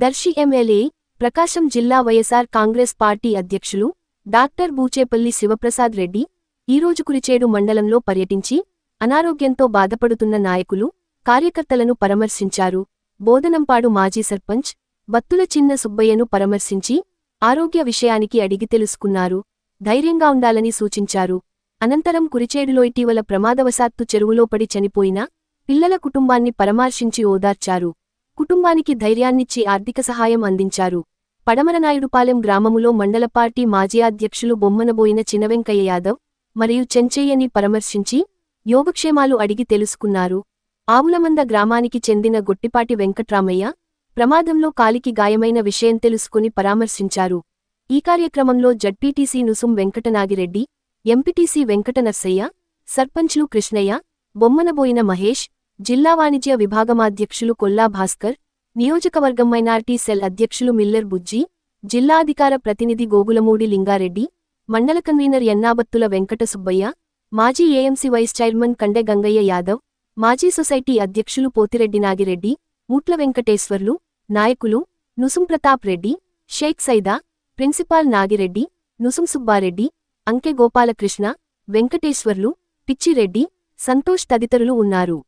Darsi MLA Prakasam జిల్లా YSR Congress party అధ్యక్షులు doctor Boochepalli Sivaprasad Reddy ఈరోజు కురిచేడు మండలంలో పర్యటించి అనారోగ్యంతో బాధపడుతున్న నాయకులు కార్యకర్తలను పరామర్శించారు. బోధనంపాడు మాజీ సర్పంచ్ బత్తుల చిన్న సుబ్బయ్యను పరామర్శించి ఆరోగ్య విషయానికి అడిగి తెలుసుకున్నారు. ధైర్యంగా ఉండాలని సూచించారు. అనంతరం కురిచేడులో ఇటీవల ప్రమాదవశాత్తు చెరువులో పడి చనిపోయిన పిల్లల కుటుంబాన్ని పరామర్శించి ఓదార్చారు. కుటుంబానికి ధైర్యాన్నిచ్చి ఆర్థిక సహాయం అందించారు. పడమరనాయుడుపాలెం గ్రామములో మండల పార్టీ మాజీ అధ్యక్షులు బొమ్మనబోయిన చినవెంకయ్య యాదవ్ మరియు చెంచయ్యని పరామర్శించి యోగక్షేమాలు అడిగి తెలుసుకున్నారు. ఆవులమంద గ్రామానికి చెందిన గొట్టిపాటి వెంకట్రామయ్య ప్రమాదంలో కాలికి గాయమైన విషయం తెలుసుకుని పరామర్శించారు. ఈ కార్యక్రమంలో జడ్పీటీసీ నుసుం వెంకటనాగిరెడ్డి ఎంపీటీసీ వెంకటనర్సయ్య సర్పంచ్లు కృష్ణయ్య బొమ్మనబోయిన మహేష్ జిల్లా వాణిజ్య విభాగమాధ్యక్షులు కొల్లా భాస్కర్ నియోజకవర్గం మైనార్టీ సెల్ అధ్యక్షులు మిల్లర్ బుజ్జి జిల్లాధికార ప్రతినిధి గోగులమూడి లింగారెడ్డి మండల కన్వీనర్ ఎన్నాబత్తుల వెంకట సుబ్బయ్య మాజీ AMC vice chairman Kande Gangaiah Yadav మాజీ సొసైటీ అధ్యక్షులు పోతిరెడ్డి నాగిరెడ్డి మూట్ల వెంకటేశ్వర్లు నాయకులు నుసుం ప్రతాప్ రెడ్డి షేక్ సైదా ప్రిన్సిపాల్ నాగిరెడ్డి నుసుం సుబ్బారెడ్డి అంకె గోపాలకృష్ణ వెంకటేశ్వర్లు పిచ్చిరెడ్డి సంతోష్ తదితరులు ఉన్నారు.